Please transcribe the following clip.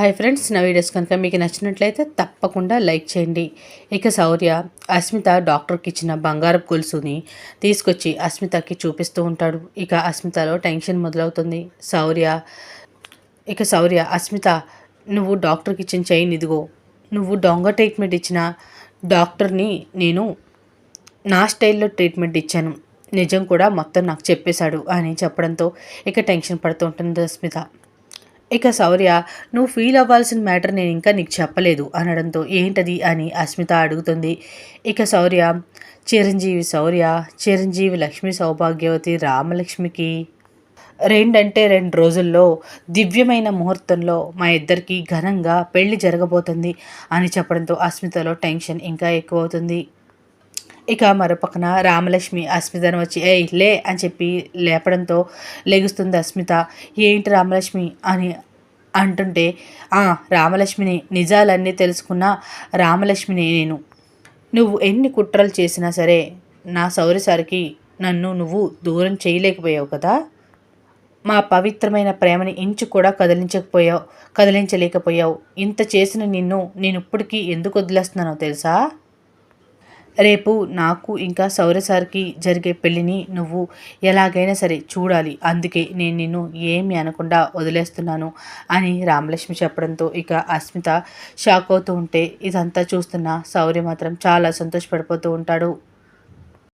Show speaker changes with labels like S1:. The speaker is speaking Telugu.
S1: హాయ్ ఫ్రెండ్స్ నా వీడియోస్ కనుక మీకు నచ్చినట్లయితే తప్పకుండా లైక్ చేయండి. ఇక శౌర్య అస్మిత డాక్టర్కి ఇచ్చిన బంగారపు గొలుసుని తీసుకొచ్చి అస్మితకి చూపిస్తూ ఉంటాడు. ఇక అస్మితలో టెన్షన్ మొదలవుతుంది. శౌర్య ఇక శౌర్య అస్మిత నువ్వు డాక్టర్కి ఇచ్చిన చైన్ ఇదిగో. నువ్వు దొంగ ట్రీట్మెంట్ ఇచ్చిన డాక్టర్ని నేను నా స్టైల్లో ట్రీట్మెంట్ ఇచ్చాను. నిజం కూడా మొత్తం నాకు చెప్పేశాడు అని చెప్పడంతో ఇక టెన్షన్ పడుతూ ఉంటుంది అస్మిత. ఇక శౌర్య నువ్వు ఫీల్ అవ్వాల్సిన మ్యాటర్ నేను ఇంకా నీకు చెప్పలేదు అనడంతో ఏంటది? అని అస్మిత అడుగుతుంది. ఇక శౌర్య చిరంజీవి శౌర్య చిరంజీవి లక్ష్మి సౌభాగ్యవతి రామలక్ష్మికి రెండంటే రెండు రోజుల్లో దివ్యమైన ముహూర్తంలో మా ఇద్దరికి ఘనంగా పెళ్ళి జరగబోతుంది అని చెప్పడంతో అస్మితలో టెన్షన్ ఇంకా ఎక్కువ అవుతుంది ఇక మరోపక్కన రామలక్ష్మి అస్మితను వచ్చి ఏయ్ లే అని చెప్పి లేపడంతో లెగుస్తుంది అస్మిత. ఏంటి రామలక్ష్మి? అని అంటుంటే ఆ రామలక్ష్మిని నిజాలన్నీ తెలుసుకున్న రామలక్ష్మిని నేను. నువ్వు ఎన్ని కుట్రలు చేసినా సరే నా సౌరసారికి నన్ను నువ్వు దూరం చేయలేకపోయావు కదా. మా పవిత్రమైన ప్రేమని ఇంచు కూడా కదిలించకపోయావు కదిలించలేకపోయావు. ఇంత చేసిన నిన్ను నేను ఇప్పటికీ ఎందుకు వదిలేస్తున్నానో తెలుసా? రేపు నాకు ఇంకా సౌరసారికి జరిగే పెళ్ళిని నువ్వు ఎలాగైనా సరే చూడాలి. అందుకే నేను నిన్ను ఏమి అనకుండా వదిలేస్తున్నాను అని రామలక్ష్మి చెప్పడంతో ఇక అస్మిత షాక్ అవుతూ ఉంటే ఇదంతా చూస్తున్న సౌర్య మాత్రం చాలా సంతోషపడిపోతూ ఉంటాడు.